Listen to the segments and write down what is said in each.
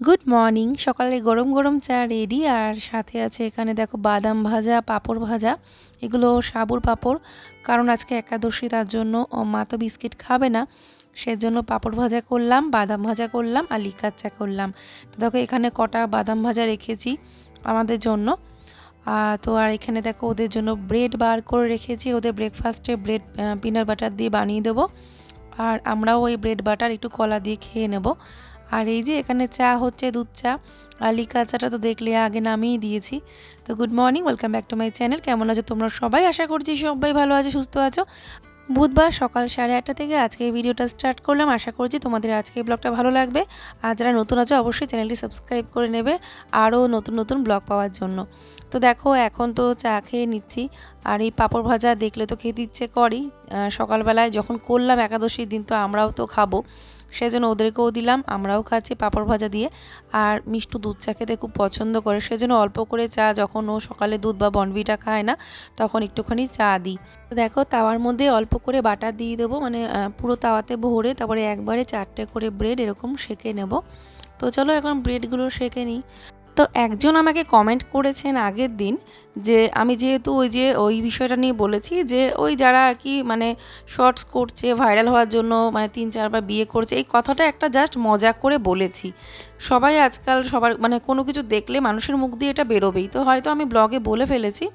Good morning সকালে গরম গরম চা রেডি আর সাথে আছে এখানে দেখো বাদাম ভাজা, পাঁপড় ভাজা। এগুলো সাবুর পাঁপড়, কারণ আজকে একাদশী, তার জন্য মা তো বিস্কিট খাবে না। সেজন্য পাঁপড় ভাজা করলাম, বাদাম ভাজা করলাম, আর লিকার চা করলাম। তো দেখো এখানে কটা বাদাম ভাজা রেখেছি আমাদের জন্য। তো আর এখানে দেখো ওদের জন্য ব্রেড বার করে রেখেছি। ওদের ব্রেকফাস্টে ব্রেড পিনাট বাটার দিয়ে বানিয়ে দেবো। আর আমরাও ওই ব্রেড বাটার একটু কলা দিয়ে খেয়ে নেব। আর এই যে এখানে চা হচ্ছে দুধ চা আর লিকা চাটা তো দেখলে আগে নামিয়ে দিয়েছি। তো good morning welcome back to my channel কেমন আছো তোমরা সবাই? আশা করছি সবাই ভালো আছো সুস্থ আছো। বুধবার সকাল সাড়ে আটটা থেকে আজকে ভিডিওটা স্টার্ট করলাম। আশা করছি তোমাদের আজকে ব্লগটা ভালো লাগবে। আর যারা নতুন আছো অবশ্যই চ্যানেলটি সাবস্ক্রাইব করে নেবে আরও নতুন নতুন ব্লগ পাওয়ার জন্য। তো দেখো এখন তো চা খেয়ে নিচ্ছি। আর এই পাঁপড় ভাজা দেখলে তো খেতে ইচ্ছে আহ, সকালবেলায় যখন করলাম একাদশীর দিন তো আমরাও তো খাব। সেজন্য ওদেরকেও দিলাম, আমরাও খাচ্ছি পাঁপড় ভাজা দিয়ে। আর মিষ্টু দুধ চা খেতে খুব পছন্দ করে, সেজন্য অল্প করে চা, যখন ও সকালে দুধ বা বনভিটা খায় না, তখন একটুখানি চা দিই। দেখো, তাওয়ার মধ্যে অল্প করে বাটার দিয়ে দেবো মানে পুরো তাওয়াতে ভরে তারপরে একবারে চারটে করে ব্রেড এরকম সেঁকে নেব। তো চলো এখন ব্রেডগুলো সেঁকে নিই। তো একজন আমাকে কমেন্ট করেছেন আগের দিন যে, আমি যেহেতু ওই যে, ওই বিষয়টা নিয়ে বলেছি যে, ওই যারা আর কি মানে শর্টস করছে ভাইরাল হওয়ার জন্য মানে তিন চারবার বিয়ে করছে, এই কথাটা একটা জাস্ট মজা করে বলেছি। সবাই আজকাল সবার মানে কোনো কিছু দেখলে মানুষের মুখ দিয়ে এটা বেরোবেই। তো হয়তো আমি ব্লগে বলে ফেলেছি।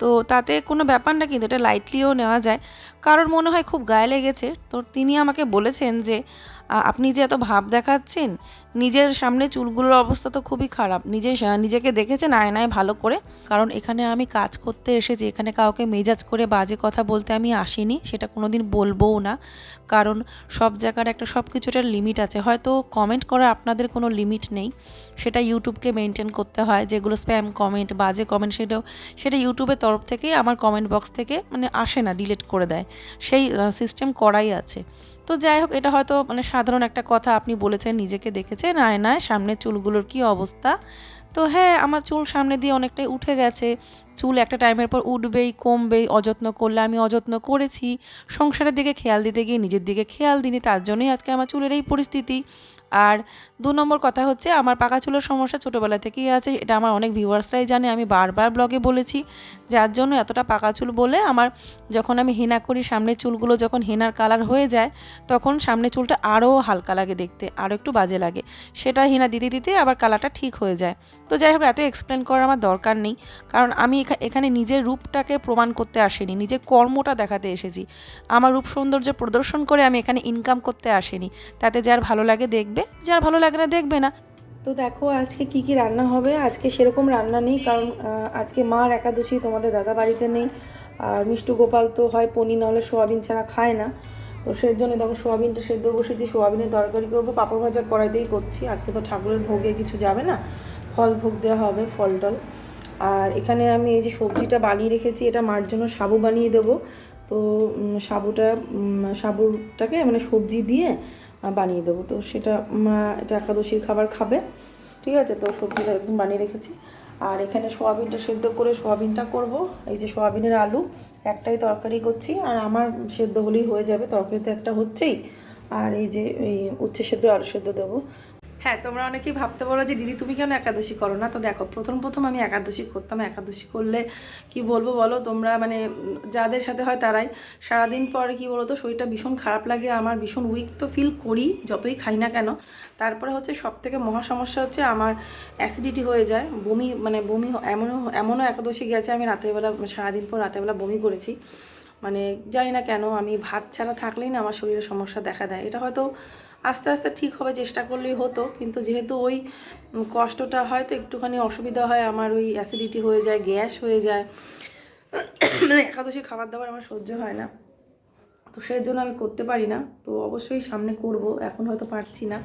তো তাতে কোনো ব্যাপার না, কিন্তু এটা লাইটলিও নেওয়া যায়। কারোর মনে হয় খুব গায়ে লেগেছে। তো তিনি আমাকে বলেছেন যে আপনি যে এত ভাব দেখাচ্ছেন, নিজের সামনে চুলগুলোর অবস্থা তো খুবই খারাপ। নিজে নিজেকে দেখেছেন আয়নায় ভালো করে। কারণ এখানে আমি কাজ করতে এসেছি। এখানে কাউকে মেজাজ করে বাজে কথা বলতে আমি আসিনি। সেটা কোনো দিন বলবোও না। কারণ সব জায়গার একটা সব কিছুটার লিমিট আছে। হয়তো কমেন্ট করার আপনাদের কোনো লিমিট নেই। সেটা ইউটিউবকে মেনটেন করতে হয়। যেগুলো স্প্যাম কমেন্ট বাজে কমেন্ট সেটাও, সেটা ইউটিউবের তরফ থেকে আমার কমেন্ট বক্স থেকে মানে আসে না ডিলিট করে দেয়। সেই সিস্টেম করাই আছে। তো যাই হোক, এটা হয়তো মানে সাধারণ একটা কথা আপনি বলেছেন, নিজেকে দেখেছেন, আয়নায় সামনে চুলগুলোর কি অবস্থা? তো হ্যাঁ আমার চুল সামনে দিয়ে অনেকটাই উঠে গেছে। চুল একটা টাইমের পর উঠবেই, কমবেই, অযত্ন করলে আমি অযত্ন করেছি। সংসারের দিকে খেয়াল দিতে গিয়ে নিজের দিকে খেয়াল দিইনি, তার জন্যই আজকে আমার চুলের এই পরিস্থিতি। আর দু নম্বর কথা হচ্ছে, আমার পাকা চুলের সমস্যা ছোটোবেলা থেকেই আছে, এটা আমার অনেক ভিউয়ার্সরাই জানে, আমি বারবার ব্লগে বলেছি। যার জন্য এতটা পাকা চুল বলে আমার যখন আমি হেনা করি, সামনের চুলগুলো যখন হেনার কালার হয়ে যায়, তখন সামনে চুলটা আরও হালকা লাগে দেখতে আরও একটু বাজে লাগে। সেটা হেনা দিতে দিতে আবার কালারটা ঠিক হয়ে যায়। তো যাই হোক, এত এক্সপ্লেন করার আমার দরকার নেই। কারণ আমি এখানে নিজের রূপটাকে প্রমাণ করতে আসেনি, নিজের কর্মটা দেখাতে এসেছি। আমার রূপ সৌন্দর্য প্রদর্শন করে আমি এখানে ইনকাম করতে আসেনি। তাতে যার ভালো লাগে দেখবে, যার ভালো লাগে না দেখবে না। তো দেখো আজকে কি কি রান্না হবে, আজকে সেরকম রান্না নেই কারণ আজকে মার একাদশী তোমাদের দাদা বাড়িতে নেই। আর মিষ্টু গোপাল তো হয় পনির, নাহলে সোয়াবিন ছাড়া খায় না। তো সেই জন্য দেখো সোয়াবিনটা সেদ্ধ বসেছি, সোয়াবিনের তরকারি করব, পাঁপড় ভাজা কড়াইতেই করছি। আজকে তো ঠাকুরের ভোগে কিছু যাবে না, ফল ভোগ দেওয়া হবে, ফল টল। আর এখানে আমি এই যে সবজিটা বানিয়ে রেখেছি, এটা মার জন্য সাবু বানিয়ে দেবো। তো সাবুটা সাবুটাকে মানে সবজি দিয়ে বানিয়ে দেবো। তো সেটা এটা একাদশীর খাবার খাবে। ঠিক আছে? তো সবজিটা একদম বানিয়ে রেখেছি। আর এখানে সোয়াবিনটা সেদ্ধ করে সোয়াবিনটা করব। এই যে সোয়াবিনের আলু, একটাই তরকারি করছি। আর আমার সেদ্ধ হলেই হয়ে যাবে তরকারি তো একটা হচ্ছেই। আর এই যে, এই উচ্ছে সেদ্ধ, আলু সেদ্ধ দেবো। হ্যাঁ তোমরা অনেকেই ভাবতে পারো যে, দিদি, তুমি কেন একাদশী করো না তো দেখো, প্রথম প্রথম আমি একাদশী করতাম। একাদশী করলে কি বলব বলো? তোমরা মানে যাদের সাথে হয় তারাই। সারাদিন পরে কি বলো তো শরীরটা ভীষণ খারাপ লাগে। আমার ভীষণ উইক তো ফিল করি, যতই খাই না কেন। তারপরে হচ্ছে সব থেকে মহা সমস্যা হচ্ছে আমার অ্যাসিডিটি হয়ে যায়। বমি মানে বমি এমনও এমনও একাদশী গেছে, আমি রাতের বেলা, সারাদিন পর রাতের বেলা বমি করেছি। মানে জানি না কেন, আমি ভাত ছাড়া থাকলেই না আমার শরীরে সমস্যা দেখা দেয়। এটা হয়তো আস্তে আস্তে ঠিক হবে, চেষ্টা করলেই হতো। কিন্তু যেহেতু ওই কষ্টটা হয়তো একটুখানি অসুবিধা হয়, আমার ওই অ্যাসিডিটি হয়ে যায় গ্যাস হয়ে যায় মানে একাদশী খাবার দাবার আমার সহ্য হয় না। তো সেই জন্য আমি করতে পারি না। তো অবশ্যই সামনে করব, এখন হয়তো পারছি না।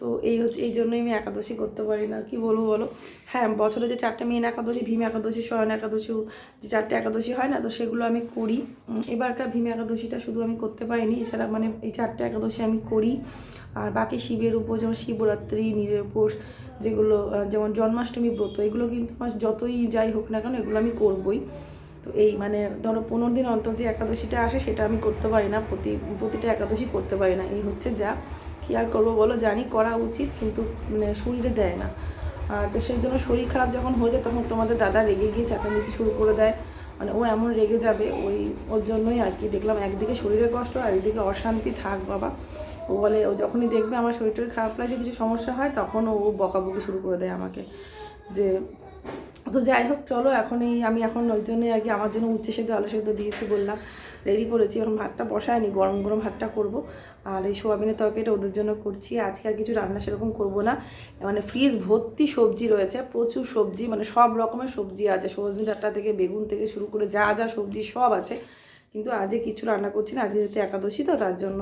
তো এই হচ্ছে, এই জন্যই আমি একাদশী করতে পারি না। কি বলব বলো? হ্যাঁ বছরে যে চারটে মেন একাদশী, ভীম একাদশী শয়ন একাদশী, যে চারটে একাদশী হয় না, তো সেগুলো আমি করি। এবারকার ভীম একাদশীটা শুধু আমি করতে পারিনি, এছাড়া মানে এই চারটে একাদশী আমি করি। আর বাকি শিবের উপর যেমন শিবরাত্রি নীরের উপোস, যেগুলো যেমন জন্মাষ্টমী ব্রত, এগুলো কিন্তু আমার যতই যাই হোক না কেন, এগুলো আমি করবই। তো এই মানে ধরো পনেরো দিন অন্তর যে একাদশীটা আসে, সেটা আমি করতে পারি না, প্রতি, প্রতিটা একাদশী করতে পারি না। এই হচ্ছে যা। কী আর করব বলো? জানি করা উচিত, কিন্তু মানে শরীরে দেয় না। তো সেই জন্য শরীর খারাপ যখন হয়ে যায়, তখন তোমাদের দাদা রেগে গিয়ে চেঁচামেচি শুরু করে দেয়। মানে ও এমন রেগে যাবে, ওই, ওর জন্যই আর কি। দেখলাম একদিকে শরীরে কষ্ট, আর একদিকে অশান্তি। থাক বাবা। ও বলে, ও যখনই দেখবে আমার শরীরটা খারাপ লাগছে, কিছু সমস্যা হয়, তখন ও বকাবকি শুরু করে দেয় আমাকে। যে, তো যাই হোক, চলো, এখন এই, আমি এখন ওই জন্যই আর কি, আমার জন্য উচ্ছে সেদ্ধ আলু সেদ্ধ দিয়েছি বললাম। রেডি করেছি, এখন ভাতটা বসায়নি, গরম গরম ভাতটা করব। আর এই সোয়াবিনের তরকারিটা ওদের জন্য করছি, আজকে আর কিছু রান্না সেরকম করব না। মানে ফ্রিজ ভর্তি সবজি রয়েছে, প্রচুর সবজি মানে সব রকমের সবজি আছে সবজি ডাঁটা থেকে, বেগুন থেকে শুরু করে যা যা সবজি সব আছে। কিন্তু আজকে কিছু রান্না করছি না, আজকে যেহেতু একাদশী তো তার জন্য।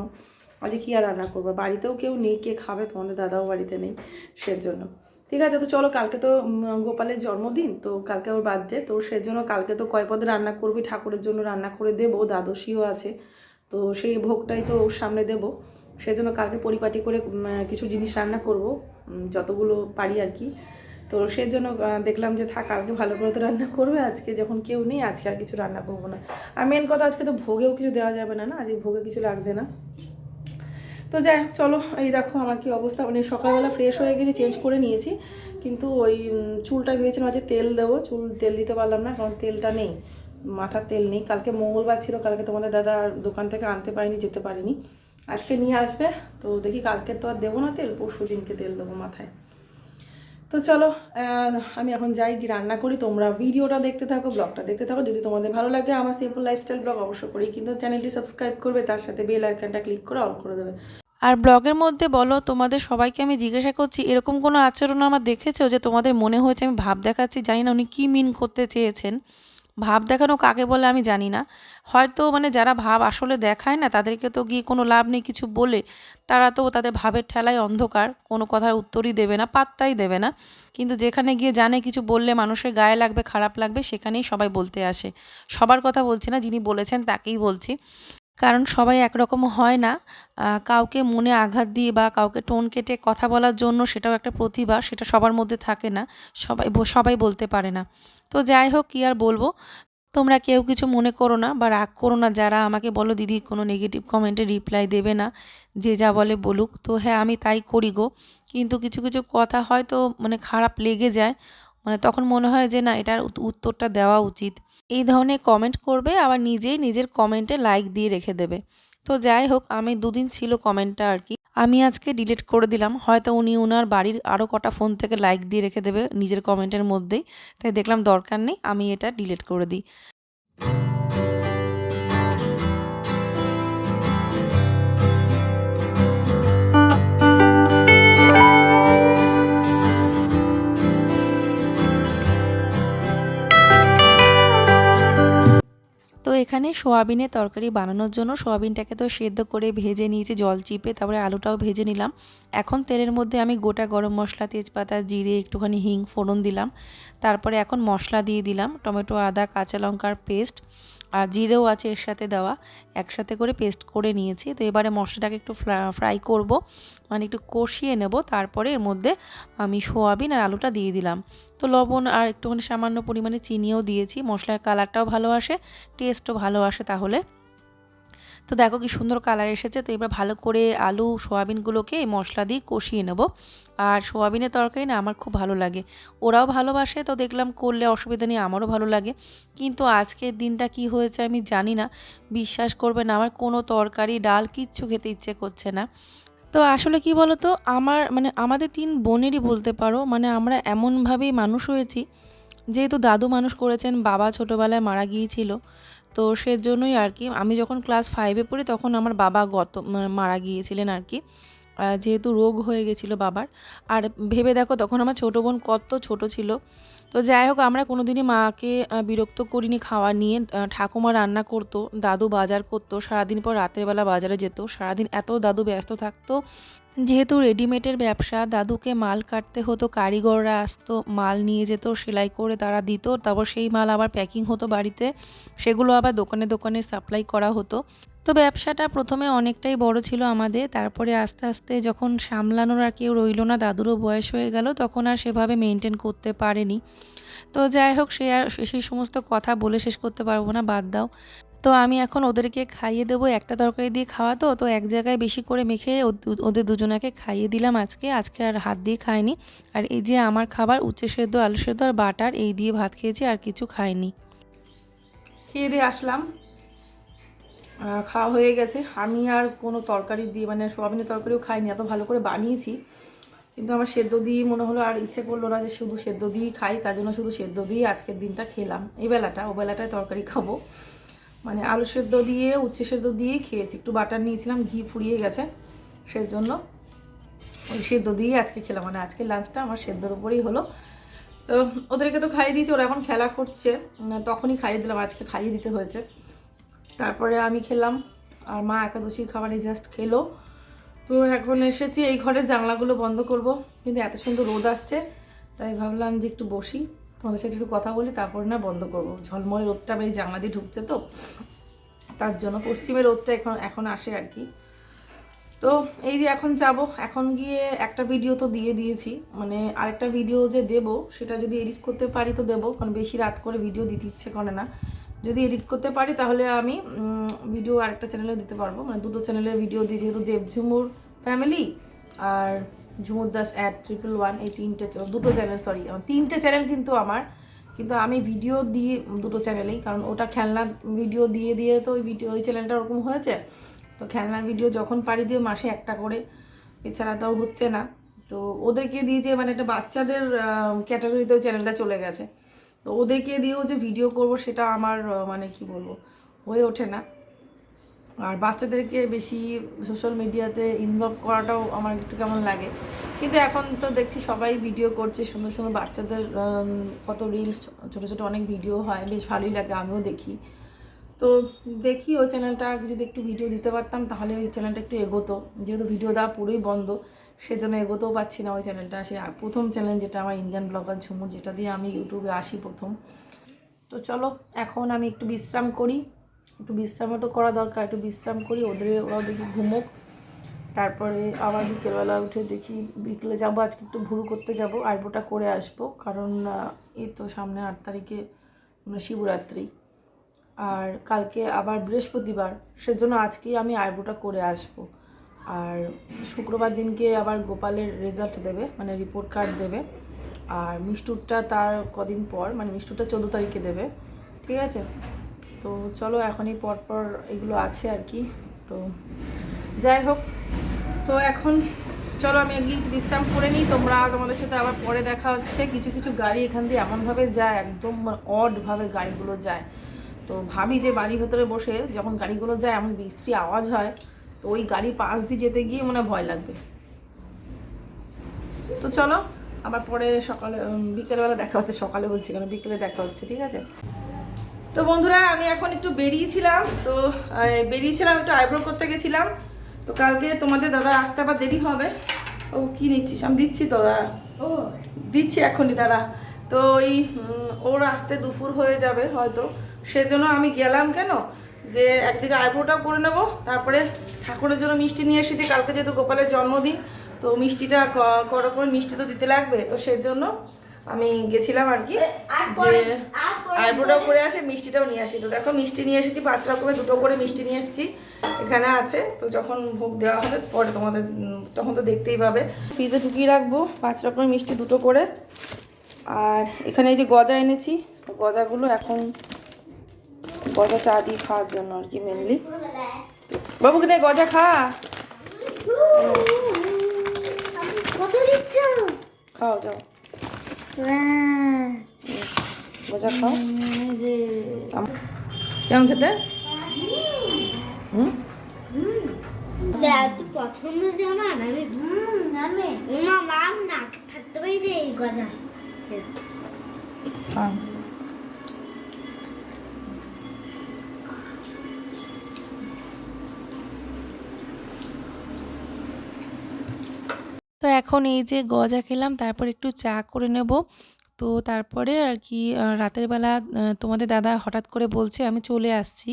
আজকে কী আর রান্না করব? বাড়িতেও কেউ নেই, কে খাবে? তোমাদের দাদাও বাড়িতে নেই, সেজন্য। ঠিক আছে, তো চলো কালকে তো গোপালের জন্মদিন, তো কালকে ওর বার্থডে তো সেজন্য কালকে তো কয় পদে রান্না করবি? ঠাকুরের জন্য রান্না করে দেবো, দ্বাদশীও আছে, তো সেই ভোগটাই তো ওর সামনে দেবো। সেজন্য কালকে পরিপাটি করে কিছু জিনিস রান্না করব যতগুলো পারি আর কি। তো সেই জন্য দেখলাম যে থাক, কালকে ভালো করে তো রান্না করবে, আজকে যখন কেউ নেই, আজকে আর কিছু রান্না করব না। আর মেন কথা, আজকে তো ভোগেও কিছু দেওয়া যাবে না না? আজকে ভোগে কিছু লাগছে না। তো যাই হোক, চলো, এই দেখো আমার কি অবস্থা। মানে সকালবেলা ফ্রেশ হয়ে গেছি চেঞ্জ করে নিয়েছি। কিন্তু ওই চুলটা ভেবেছিলাম আজকে তেল দেবো। চুল, তেল দিতে পারলাম না, কারণ তেলটা নেই। মাথার তেল নেই। কালকে মঙ্গলবার ছিল, কালকে তোমাদের দাদা দোকান থেকে আনতে পারিনি, যেতে পারিনি। আজকে নিয়ে আসবে। তো দেখি কালকে তো আর দেবো না তেল, পরশু দিনকে তেল দেবো মাথায়। তো চলো আমি এখন যাই কি রান্না করি। তোমরা ভিডিওটা দেখতে থাকো, ব্লগটা দেখতে থাকো। যদি তোমাদের ভালো লাগে, আমার সিম্পল লাইফস্টাইল ব্লগ অবশ্য করি। কিন্তু চ্যানেলটি সাবস্ক্রাইব করবে, তার সাথে বেল আইকনটা ক্লিক করে অল করে দেবে। আর ব্লগের মধ্যে বলো, তোমাদের সবাইকে আমি জিজ্ঞাসা করছি, এরকম কোনো আচরণ আমার দেখেছ যে তোমাদের মনে হয়েছে, আমি ভাব দেখাচ্ছি? জানি না উনি কী মিন করতে চেয়েছেন। ভাব দেখানো কাকে বলে আমি জানি না। হয়তো মানে যারা ভাব আসলে দেখায় না, তাদেরকে তো গিয়ে কোনো লাভ নেই কিছু বলে, তারা তো তাদের ভাবের ঠেলায় অন্ধকার, কোনো কথার উত্তরই দেবে না, পাত্তাই দেবে না। কিন্তু যেখানে গিয়ে জানে কিছু বললে মানুষের গায়ে লাগবে, খারাপ লাগবে, সেখানেই সবাই বলতে আসে। সবার কথা বলছি না, যিনি বলেছেন তাকেই বলছি। কারণ সবাই একরকম হয় না। কাউকে মনে আঘাত দিয়ে বা কাউকে টোন কেটে কথা বলার জন্য সেটাও একটা প্রতিভা, সেটা সবার মধ্যে থাকে না, সবাই সবাই বলতে পারে না। তো যাই হোক, কী আর বলব? তোমরা কেউ কিছু মনে করো না বা রাগ করো না, যারা আমাকে বলো, দিদি, কোনো নেগেটিভ কমেন্টে রিপ্লাই দেবে না, যে যা বলে বলুক। তো হ্যাঁ আমি তাই করি গো। কিন্তু কিছু কিছু কথা হয়তো মানে খারাপ লেগে যায়। মানে তখন মনে হয় যে না, এটার উত্তরটা দেওয়া উচিত। এই ধরনের কমেন্ট করবে, আবার নিজেই নিজের কমেন্টে লাইক দিয়ে রেখে দেবে। তো যাই হোক, আমি দুদিন ছিল কমেন্টটা আর কি। আমি আজকে ডিলিট করে দিলাম, হয়তো উনি ওনার বাড়ির আরও কটা ফোন থেকে লাইক দিয়ে রেখে দেবে নিজের কমেন্টের মধ্যেই। তাই দেখলাম দরকার নেই, আমি এটা ডিলিট করে দিই। এখানে সোয়াবিনের তরকারি বানানোর জন্য সোয়াবিনটাকে তো সেদ্ধ করে ভেজে নিয়েছি, জল চিপে, তারপরে আলুটাও ভেজে নিলাম। এখন তেলের মধ্যে আমি গোটা গরম মশলা, তেজপাতা, জিরে, একটুখানি হিং, ফোড়ন দিলাম। তারপরে এখন মশলা দিয়ে দিলাম, টমেটো, আদা, কাঁচা লঙ্কার পেস্ট। আর জিরেও আছে এর সাথে দেওয়া। একসাথে করে পেস্ট করে নিয়েছি। তো এবারে মশলাটাকে একটু ফ্রাই করব। মানে একটু কষিয়ে নেব। তারপরে এর মধ্যে আমি সোয়াবিন আর আলুটা দিয়ে দিলাম। তো লবণ আর একটুখানি সামান্য পরিমাণে চিনিও দিয়েছি। মশলার কালারটাও ভালো আসে টেস্টও ভালো আসে তাহলে। তো দেখো কি সুন্দর কালার এসেছে। তো এবার ভালো করে আলু, সোয়াবিনগুলোকে মশলা দিয়ে কষিয়ে নেব। আর সোয়াবিনের তরকারি না আমার খুব ভালো লাগে। ওরাও ভালোবাসে, তো দেখলাম করলে অসুবিধা নেই, আমারও ভালো লাগে। কিন্তু আজকের দিনটা কি হয়েছে আমি জানি না। বিশ্বাস করবে না, আমার কোনো তরকারি, ডাল কিচ্ছু খেতে ইচ্ছে করছে না। তো আসলে কি বলো তো আমার মানে আমাদের তিন বোনেরই বলতে পারো মানে আমরা এমনভাবেই মানুষ হয়েছি। যেহেতু দাদু মানুষ করেছেন, বাবা ছোটোবেলায় মারা গিয়েছিল। তো সেজন্যই আর কি, আমি যখন ক্লাস ফাইভে পড়ি তখন আমার বাবা গত মারা গিয়েছিলেন আর কি। যেহেতু রোগ হয়ে গেছিল বাবার। আর ভেবে দেখো তখন আমার ছোটো বোন কত ছোট ছিল। তো যাই হোক, আমরা কোনোদিনই মাকে বিরক্ত করিনি, খাওয়া নিয়ে ঠাকুমা রান্না করতো, দাদু বাজার করতো, সারাদিন পর রাতের বেলা বাজারে যেত, সারাদিন এত দাদু ব্যস্ত থাকতো যেহেতু রেডিমেডের ব্যবসা, দাদুকে মাল কাটতে হতো, কারিগররা আসতো, মাল নিয়ে যেত, সেলাই করে তারা দিত, তারপর সেই মাল আবার প্যাকিং হতো বাড়িতে, সেগুলো আবার দোকানে দোকানে সাপ্লাই করা হতো। তো ব্যবসাটা প্রথমে অনেকটাই বড় ছিল আমাদের, তারপরে আস্তে আস্তে যখন সামলানোর আর কেউ রইল না, দাদুরও বয়স হয়ে গেল, তখন আর সেভাবে মেনটেন করতে পারেনি। তো যাই হোক, সে আর সেই সমস্ত কথা বলে শেষ করতে পারব না, বাদ দাও। তো আমি এখন ওদেরকে খাইয়ে দেবো, একটা তরকারি দিয়ে খাওয়া তো তো এক জায়গায় বেশি করে মেখে ওদ- ওদের দুজনাকে খাইয়ে দিলাম আজকে। আজকে আর হাত দিয়ে খাইনি। আর এই যে আমার খাবার, উচ্ছে সেদ্ধ, আলু সেদ্ধ আর বাটার, এই দিয়ে ভাত খেয়েছি, আর কিছু খাইনি। খেয়ে দিয়ে আসলাম। খাওয়া হয়ে গেছে। আমি আর কোনো তরকারি দিয়ে মানে সোয়াবিনের তরকারিও খাইনি, এত ভালো করে বানিয়েছি। কিন্তু আমার সেদ্ধ দিয়ে মনে হলো আর ইচ্ছে করল না যে শুধু সেদ্ধ দিয়েই খাই, তার জন্য শুধু সেদ্ধ দিয়ে আজকের দিনটা খেলাম। এই বেলাটা, ও বেলাটায় তরকারি খাব। মানে আলু সেদ্ধ দিয়ে, উচ্ছে সেদ্ধ দিয়েই খেয়েছি। একটু বাটার নিয়েছিলাম, ঘি ফুরিয়ে গেছে, সেজন্য ওই সেদ্ধ দিয়েই আজকে খেলাম। মানে আজকে লাঞ্চটা আমার সেদ্ধর উপরেই হলো। তো ওদেরকে তো খাইয়ে দিয়েছি, ওরা এখন খেলা করছে। তখনই খাইয়ে দিলাম, আজকে খাইয়ে দিতে হয়েছে। তারপরে আমি খেলাম, আর মা একাদশীর খাবারে জাস্ট খেলো। তো এখন এসেছি, এই ঘরের জানলাগুলো বন্ধ করব। কিন্তু এত সুন্দর রোদ আসছে, তাই ভাবলাম যে একটু বসি। তোমাদের সাথে একটু কথা বলি, তারপরে না বন্ধ করব। ঝলমলে রোদটা বেশ জানলা দিয়ে ঢুকছে তো। তার জন্য পশ্চিমের রোদটা এখন এখন আসে আর কি। তো এই যে এখন যাব, এখন গিয়ে একটা ভিডিও তো দিয়ে দিয়েছি। মানে আরেকটা ভিডিও যে দেব, সেটা যদি এডিট করতে পারি তো দেবো, কারণ বেশি রাত করে ভিডিও দিতে ইচ্ছে করে না। যদি এডিট করতে পারি তাহলে আমি ভিডিও আরেকটা চ্যানেলে দিতে পারব। মানে দুটো চ্যানেলে ভিডিও দিই, যেহেতু Debjhumur family R Jhumur Das at triple one এই তিনটে দুটো চ্যানেল সরি তিনটে চ্যানেল কিন্তু আমার। কিন্তু আমি ভিডিও দিই দুটো চ্যানেলেই কারণ ওটা খেলনার ভিডিও দিয়ে দিয়ে তো ওই ভিডিও ওই চ্যানেলটা ওরকম হয়েছে। তো খেলনার ভিডিও যখন পারি দিয়ে মাসে একটা করে, এছাড়া তো হচ্ছে না। তো ওদেরকে দিয়ে যে মানে একটা বাচ্চাদের ক্যাটাগরিতেও চ্যানেলটা চলে গেছে। তো ওদেরকে দিয়েও যে ভিডিও করব, সেটা আমার মানে কি বলব, হয়ে ওঠে না। আর বাচ্চাদেরকে বেশি সোশ্যাল মিডিয়াতে ইনভলভ করাটাও আমার একটু কেমন লাগে। কিন্তু এখন তো দেখছি সবাই ভিডিও করছে, সুন্দর সুন্দর বাচ্চাদের কত রিলস ছোটো ছোটো অনেক ভিডিও হয়, বেশ ভালোই লাগে, আমিও দেখি। তো দেখি ওই চ্যানেলটা যদি একটু ভিডিও দিতে পারতাম, তাহলে ওই চ্যানেলটা একটু এগোতো। যেহেতু ভিডিও দেওয়া পুরোই বন্ধ, সেজন্য এগোতেও পাচ্ছি না ওই চ্যানেলটা সে প্রথম চ্যানেল যেটা আমার ইন্ডিয়ান ব্লগার ঝুমুর, যেটা দিয়ে আমি ইউটিউবে আসি প্রথম। তো চলো, এখন আমি একটু বিশ্রাম করি। একটু বিশ্রামও তো করা দরকার, একটু বিশ্রাম করি, ওদের, ওরাও দেখি ঘুমোক। তারপরে আবার বিকেলবেলা উঠে দেখি বিকেলে যাব, আজকে একটু ভুরু করতে যাব আইব্রোটা করে আসব। কারণ এই তো সামনে আট তারিখে মানে শিবরাত্রি। আর কালকে আবার বৃহস্পতিবার, সেজন্য আজকেই আমি আইব্রোটা করে আসব। আর শুক্রবার দিনকে আবার গোপালের রেজাল্ট দেবে মানে রিপোর্ট কার্ড দেবে। আর মিষ্টুরটা তার কদিন পর মানে মিষ্টুরটা চোদ্দ তারিখে দেবে। ঠিক আছে? তো চলো এখনই পর পর এগুলো আছে আর কি। তো যাই হোক, তো এখন চলো আমি আগে বিশ্রাম করে নিই। তোমরা তোমাদের সাথে আবার পরে দেখা হচ্ছে। কিছু কিছু গাড়ি এখান দিয়ে এমনভাবে যায়, একদম অডভাবে গাড়িগুলো যায়। তো ভাবি যে বাড়ির ভেতরে বসে যখন গাড়িগুলো যায়, এমন বিশ্রী আওয়াজ হয়, তো ওই গাড়ি পাশ দিয়ে যেতে গিয়ে মনে ভয় লাগবে। তো চলো, আবার পরে সকালে বিকেলবেলা দেখা হচ্ছে, সকালে বলছি কেন, বিকেলে দেখা হচ্ছে, ঠিক আছে? তো বন্ধুরা আমি এখন একটু বেরিয়েছিলাম তো বেরিয়েছিলাম একটু আইব্রো করতে গেছিলাম। তো কালকে তোমাদের দাদা আসতে আবার দেরি হবে। ও কি নিচ্ছিস? আমি দিচ্ছি তো দাদা ও দিচ্ছি এখনই দাদা তো ওই ওর আসতে দুপুর হয়ে যাবে হয়তো। সেজন্য আমি গেলাম কেন? যে একদিকে আইব্রোটাও করে নেব তারপরে ঠাকুরের জন্য মিষ্টি নিয়ে এসেছি। কালকে যেহেতু গোপালের জন্মদিন তো মিষ্টিটা ক- কড়া করে মিষ্টি তো দিতে লাগবে। তো সেজন্য আমি গেছিলাম আর কি। যে আইব্রোটাও করে আসে মিষ্টিটাও নিয়ে আসি। তো দেখো মিষ্টি নিয়ে এসেছি পাঁচ রকমের দুটো করে মিষ্টি নিয়ে এসেছি। এখানে আছে তো যখন ভোগ দেওয়া হবে পরে তোমাদের তখন তো দেখতেই পাবে। ফ্রিজে ঢুকিয়ে রাখব পাঁচ রকমের মিষ্টি দুটো করে। আর এখানে এই যে গজা এনেছি তো গজাগুলো এখন গজা চা দিয়ে খাওয়ার জন্য আর কি মেনলি বাবু কিনে গজা খা। খাও যাও। গজা খাও। কেমন খেতে? হুম? পছন্দ যে আমার আমি আমি না না থাকতে পারি রে গজা হ্যাঁ। তো এখন এই যে গজা খেলাম তারপর একটু চা করে নেব। তো তারপরে আর কি রাতের বেলা তোমাদের দাদা হঠাৎ করে বলছে, আমি চলে আসছি।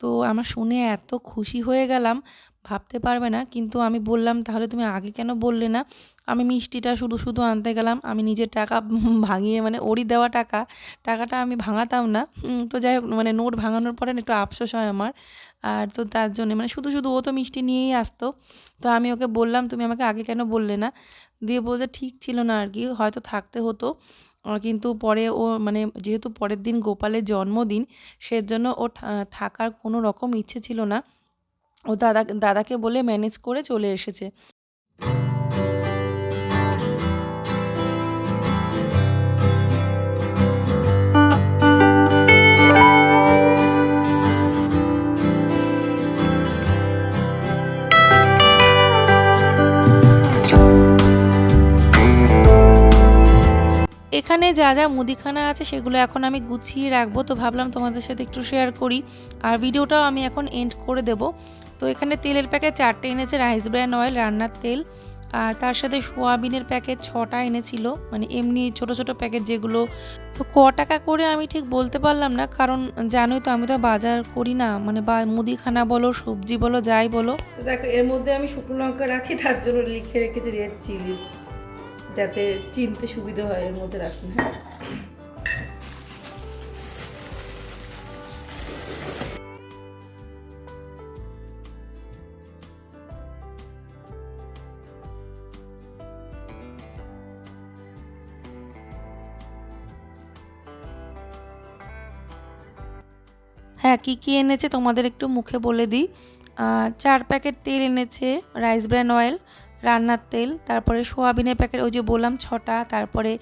তো আমার শুনে এত খুশি হয়ে গেলাম, ভাবতে পারবে না। কিন্তু আমি বললাম, তাহলে তুমি আগে কেন বললে না? আমি মিষ্টিটা শুধু শুধু আনতে গেলাম। আমি নিজের টাকা ভাঙিয়ে মানে ওরই দেওয়া টাকা, টাকাটা আমি ভাঙাতাম না। তো যাই হোক মানে নোট ভাঙানোর পরে একটু আফসোস হয় আমার। আর তো তার জন্য মানে শুধু শুধু ও তো মিষ্টি নিয়েই আসতো। তো আমি ওকে বললাম, তুমি আমাকে আগে কেন বললে না? দিয়ে বলছে, ঠিক ছিল না আর কি হয়তো থাকতে হতো। কিন্তু পরে ও মানে যেহেতু পরের দিন গোপালের জন্মদিন, সেজন্য ও থাকার কোনো রকম ইচ্ছে ছিল না। ও দাদা, দাদাকে বলে ম্যানেজ করে চলে এসেছে। এখানে যা যা মুদিখানা আছে সেগুলো এখন আমি গুছিয়ে রাখব। তো ভাবলাম তোমাদের সাথে একটু শেয়ার করি। আর ভিডিওটাও আমি এখন এন্ড করে দেব। তো এখানে তেলের প্যাকেট চারটে এনেছে রাইস ব্র্যান্ড অয়েল রান্নার তেল। আর তার সাথে সোয়াবিনের প্যাকেট ছটা এনেছিল। মানে এমনি ছোট ছোট প্যাকেট যেগুলো। তো ক টাকা করে আমি ঠিক বলতে পারলাম না। কারণ জানোই তো আমি তো বাজার করি না। মানে বা মুদিখানা বলো, সবজি বলো, যাই বলো। দেখো, এর মধ্যে আমি শুকনো লঙ্কা রাখি, তার জন্য লিখে রেখেছি রেড চিলিস যাতে চিনতে সুবিধা হয় এর মধ্যে রাখি হ্যাঁ। হ্যাঁ কী কী এনেছে তোমাদের একটু মুখে বলে দিই। চার প্যাকেট তেল এনেছে, রাইস ব্র্যান অয়েল রান্নার তেল, তারপরে সোয়াবিনের প্যাকেট, ওই যে বললাম ছটা, তারপরে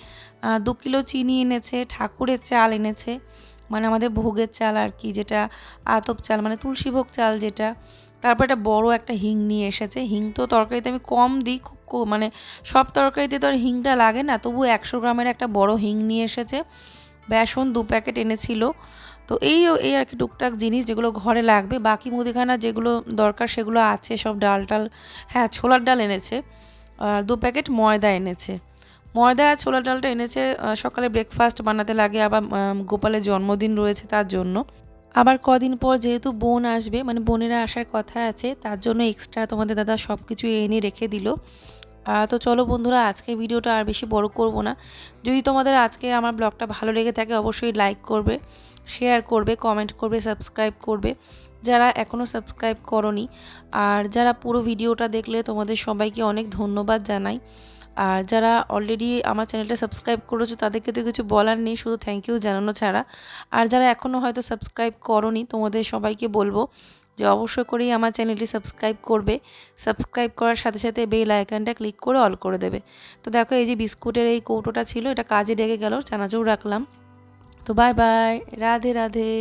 দু কিলো চিনি এনেছে, ঠাকুরের চাল এনেছে মানে আমাদের ভোগের চাল আর কি, যেটা আতপ চাল মানে তুলসী ভোগ চাল যেটা। তারপর একটা বড় একটা হিং নিয়ে এসেছে, হিং তো তরকারিতে আমি কম দিই, খুব মানে সব তরকারিতে তো আর হিংটা লাগে না তবু একশো গ্রামের একটা বড় হিং নিয়ে এসেছে। বেসন দু প্যাকেট এনেছিল তো এই এই আর কি টুকটাক জিনিস যেগুলো ঘরে লাগবে, বাকি মুদিখানা যেগুলো দরকার সেগুলো আছে, সব ডাল টাল হ্যাঁ ছোলার ডাল এনেছে, আর দু প্যাকেট ময়দা এনেছে। ময়দা আর ছোলার ডালটা এনেছে সকালে ব্রেকফাস্ট বানাতে লাগে, আবার গোপালের জন্মদিন রয়েছে তার জন্য। আবার কদিন পর যেহেতু বোন আসবে মানে বোনেরা আসার কথা আছে, তার জন্য এক্সট্রা তোমাদের দাদা সব কিছু এনে রেখে দিল। তো চলো বন্ধুরা আজকে ভিডিওটা আর বেশি বড় করব না। যদি তোমাদের আজকে আমার ব্লগটা ভালো লেগে থাকে, অবশ্যই লাইক করবে। শেয়ার করবে কমেন্ট করবে সাবস্ক্রাইব করবে। যারা এখনও সাবস্ক্রাইব করনি, আর যারা পুরো ভিডিওটা দেখলে তোমাদের সবাইকে অনেক ধন্যবাদ জানাই। আর যারা অলরেডি আমার চ্যানেলটা সাবস্ক্রাইব করেছ, তাদেরকে তো কিছু বলার নেই, শুধু থ্যাংক ইউ জানানো ছাড়া। আর যারা এখনও হয়তো সাবস্ক্রাইব করনি, তোমাদের সবাইকে বলব যে অবশ্যই করেই আমার চ্যানেলটি সাবস্ক্রাইব করবে। সাবস্ক্রাইব করার সাথে সাথে বেল আইকনটা ক্লিক করে অল করে দেবে। তো দেখো, এই যে বিস্কুটের এই কৌটোটা ছিল, এটা কাজে ডেকে গেল, চানাচুর রাখলাম। তো বাই বাই রাধে রাধে।